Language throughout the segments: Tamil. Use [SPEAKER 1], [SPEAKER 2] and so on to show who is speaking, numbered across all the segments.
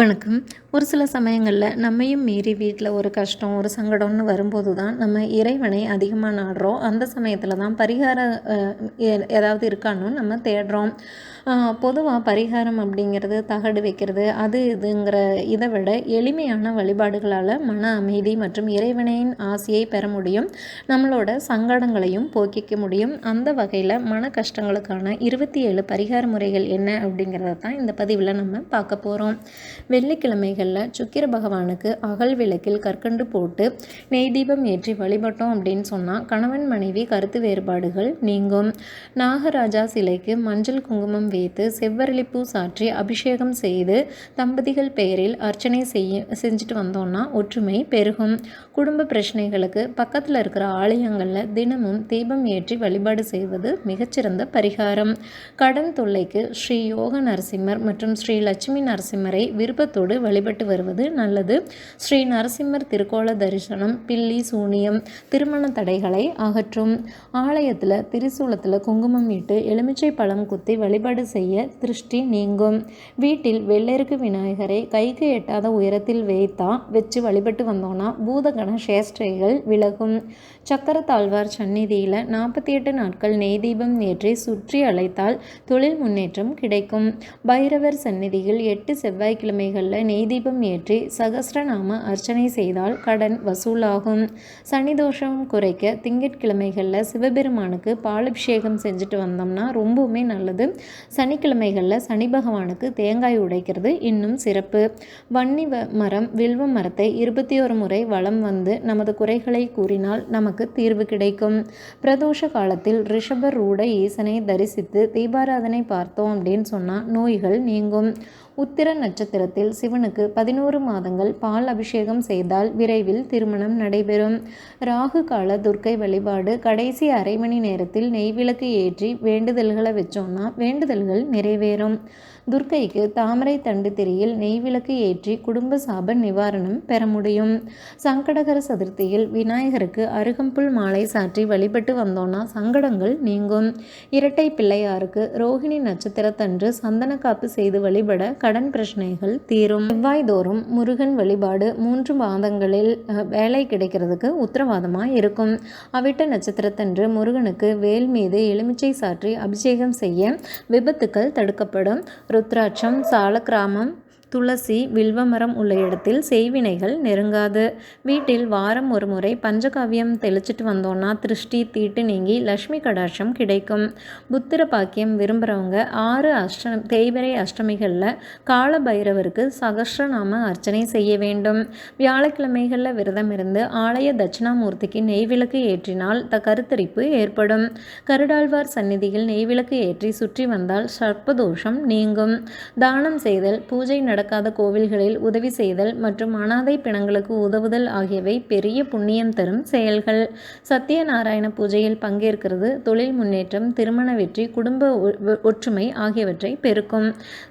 [SPEAKER 1] வணக்கம். ஒரு சில சமயங்களில் நம்மையும் மீறி வீட்டில் ஒரு கஷ்டம் ஒரு சங்கடம்னு வரும்போது தான் நம்ம இறைவனை அதிகமாக நாடுறோம். அந்த சமயத்தில் தான் பரிகாரம் ஏதாவது இருக்கான்னு நம்ம தேடுறோம். பொதுவாக பரிகாரம் அப்படிங்கிறது தகடு வைக்கிறது அது இதுங்கிற இதை விட எளிமையான வழிபாடுகளால் மன அமைதி மற்றும் இறைவனையின் ஆசையை பெற முடியும். நம்மளோட சங்கடங்களையும் போக்கிக்க முடியும். அந்த வகையில் மன கஷ்டங்களுக்கான இருபத்தி ஏழு பரிகார முறைகள் என்ன அப்படிங்கிறத தான் இந்த பதிவில் நம்ம பார்க்க போகிறோம் வெள்ளிக்கிழமைகளில் சுக்கிர பகவானுக்கு அகல் விளக்கில் கற்கண்டு போட்டு நெய் தீபம் ஏற்றி வழிபட்டோம் அப்படின்னு சொன்னால் கணவன் மனைவி கருத்து வேறுபாடுகள் நீங்கும். நாகராஜா சிலைக்கு மஞ்சள் குங்குமம் வைத்து செவ்வரளிப்பூ சாற்றி அபிஷேகம் செய்து தம்பதிகள் பெயரில் அர்ச்சனை செய்ய செஞ்சுட்டு வந்தோம்னா ஒற்றுமை பெருகும். குடும்ப பிரச்சனைகளுக்கு பக்கத்தில் இருக்கிற ஆலயங்களில் தினமும் தீபம் ஏற்றி வழிபாடு செய்வது மிகச்சிறந்த பரிகாரம். கடன் தொல்லைக்கு ஸ்ரீ யோக நரசிம்மர் மற்றும் ஸ்ரீ லட்சுமி நரசிம்மரை விரு விருப்பத்தோடு வழிபட்டு வருவது நல்லது. ஸ்ரீ நரசிம்மர் திருக்கோள தரிசனம் பில்லி சூனியம் திருமண தடைகளை அகற்றும். ஆலயத்தில் திரிசூலத்தில் குங்குமம் இட்டு எலுமிச்சை பழம் குத்தி வழிபாடு செய்ய திருஷ்டி நீங்கும். வீட்டில் வெள்ளருக்கு விநாயகரை கைக்கு எட்டாத உயரத்தில் வைத்தா வச்சு வழிபட்டு வந்தோன்னா பூதகண சேஷ்டைகள் விலகும். சக்கரத்தாழ்வார் சந்நிதியில் நாற்பத்தி எட்டு நாட்கள் நெய் தீபம் ஏற்றி சுற்றி அழைத்தால் தொழில் முன்னேற்றம் கிடைக்கும். பைரவர் சந்நிதியில் எட்டு செவ்வாய்க்கிழமை கிழமைகளில் நெய் தீபம் ஏற்றி சகஸ்ரநாம அர்ச்சனை செய்தால் கடன் வசூலாகும். சனி தோஷம் குறைக்க திங்கட்கிழமைகளில் சிவபெருமானுக்கு பாலபிஷேகம் செஞ்சுட்டு வந்தோம்னா ரொம்பவுமே நல்லது. சனிக்கிழமைகளில் சனி பகவானுக்கு தேங்காய் உடைக்கிறது இன்னும் சிறப்பு. வன்னி மரம் வில்வ மரத்தை இருபத்தி ஒரு முறை வளம் வந்து நமது குறைகளை கூறினால் நமக்கு தீர்வு கிடைக்கும். பிரதோஷ காலத்தில் ரிஷப ரூட ஈசனை தரிசித்து தீபாராதனை பார்த்தோம் அப்படின்னு சொன்னால் நோய்கள் நீங்கும். உத்திர நட்சத்திரத்தில் சிவனுக்கு பதினோரு மாதங்கள் பால் அபிஷேகம் செய்தால் விரைவில் திருமணம் நடைபெறும். ராகு கால துர்க்கை வழிபாடு கடைசி அரை மணி நேரத்தில் நெய்விளக்கு ஏற்றி வேண்டுதல்களை வச்சோம்னா வேண்டுதல்கள் நிறைவேறும். துர்க்கைக்கு தாமரை தண்டு திரியில் நெய்விளக்கு ஏற்றி குடும்ப சாப நிவாரணம் பெற முடியும். சங்கடகர சதுர்த்தியில் விநாயகருக்கு அருகம்புல் மாலை சாற்றி வழிபட்டு வந்தோன்னா சங்கடங்கள் நீங்கும். இரட்டை பிள்ளையாருக்கு ரோஹிணி நட்சத்திரத்தன்று சந்தன காப்பு செய்து வழிபட கடன் பிரச்சனைகள் தீரும். செவ்வாய்தோறும் முருகன் வழிபாடு மூன்று மாதங்களில் வேலை கிடைக்கிறதுக்கு உத்தரவாதமாக இருக்கும். அவிட்ட நட்சத்திரத்தன்று முருகனுக்கு வேல் மீது எலுமிச்சை சாற்றி அபிஷேகம் செய்ய விபத்துக்கள் தடுக்கப்படும். ருத்ராட்சம் சாலக்கிராமம் துளசி வில்வமரம் உள்ள இடத்தில் செய்வினைகள் நெருங்காது. வீட்டில் வாரம் ஒரு முறை பஞ்சகாவியம் தெளிச்சிட்டு வந்தோன்னா திருஷ்டி தீட்டு நீங்கி லக்ஷ்மி கடாட்சம் கிடைக்கும். புத்திர பாக்கியம் விரும்புகிறவங்க ஆறு அஷ்ட தேய்வரை அஷ்டமிகளில் கால பைரவருக்கு சகஸ்ரநாம அர்ச்சனை செய்ய வேண்டும். வியாழக்கிழமைகளில் விரதம் இருந்து ஆலய தட்சிணாமூர்த்திக்கு நெய்விளக்கு ஏற்றினால் த கருத்தரிப்பு ஏற்படும். கருடாழ்வார் சந்நிதியில் நெய்விளக்கு ஏற்றி சுற்றி வந்தால் சர்ப்பதோஷம் நீங்கும். தானம் செய்தல் பூஜை நட நடக்காத கோவில்களில் உதவி செய்தல் மற்றும் அனாதை பிணங்களுக்கு உதவுதல் ஆகியவை பெரிய புண்ணியம் தரும் செயல்கள். சத்யநாராயண பூஜையில் பங்கேற்கிறது தொழில் முன்னேற்றம் திருமண வெற்றி குடும்ப ஒற்றுமை ஆகியவற்றை பெருக்கும்.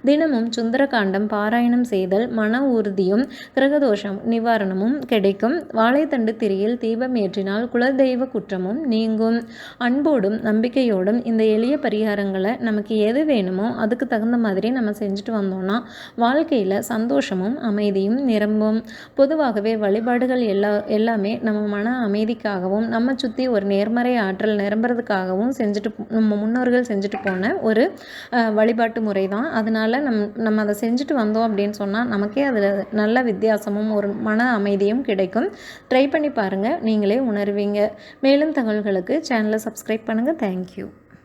[SPEAKER 1] தினமும் சுந்தரகாண்டம் பாராயணம் செய்தல் மன உறுதியும் கிரகதோஷம் நிவாரணமும் கிடைக்கும். வாழைத்தண்டு திரியில் தீபம் ஏற்றினால் குலதெய்வ குற்றமும் நீங்கும். அன்போடும் நம்பிக்கையோடும் இந்த எளிய பரிகாரங்களை நமக்கு எது வேணுமோ அதுக்கு தகுந்த மாதிரி நம்ம செஞ்சுட்டு வந்தோம்னா வாழ்க்கை வாழ்க்கையில் சந்தோஷமும் அமைதியும் நிரம்பும். பொதுவாகவே வழிபாடுகள் எல்லா எல்லாமே நம்ம மன அமைதிக்காகவும் நம்ம சுற்றி ஒரு நேர்மறை ஆற்றல் நிரம்புறதுக்காகவும் செஞ்சுட்டு நம்ம முன்னோர்கள் செஞ்சுட்டு போன ஒரு வழிபாட்டு முறை தான் அதனால் நம் நம்ம அதை செஞ்சுட்டு வந்தோம் அப்படின்னு சொன்னால் நமக்கே அதில் நல்ல வித்தியாசமும் ஒரு மன அமைதியும் கிடைக்கும். ட்ரை பண்ணி பாருங்கள் நீங்களே உணர்வீங்க. மேலும் தகவல்களுக்கு சேனலை சப்ஸ்கிரைப் பண்ணுங்கள் தேங்க்யூ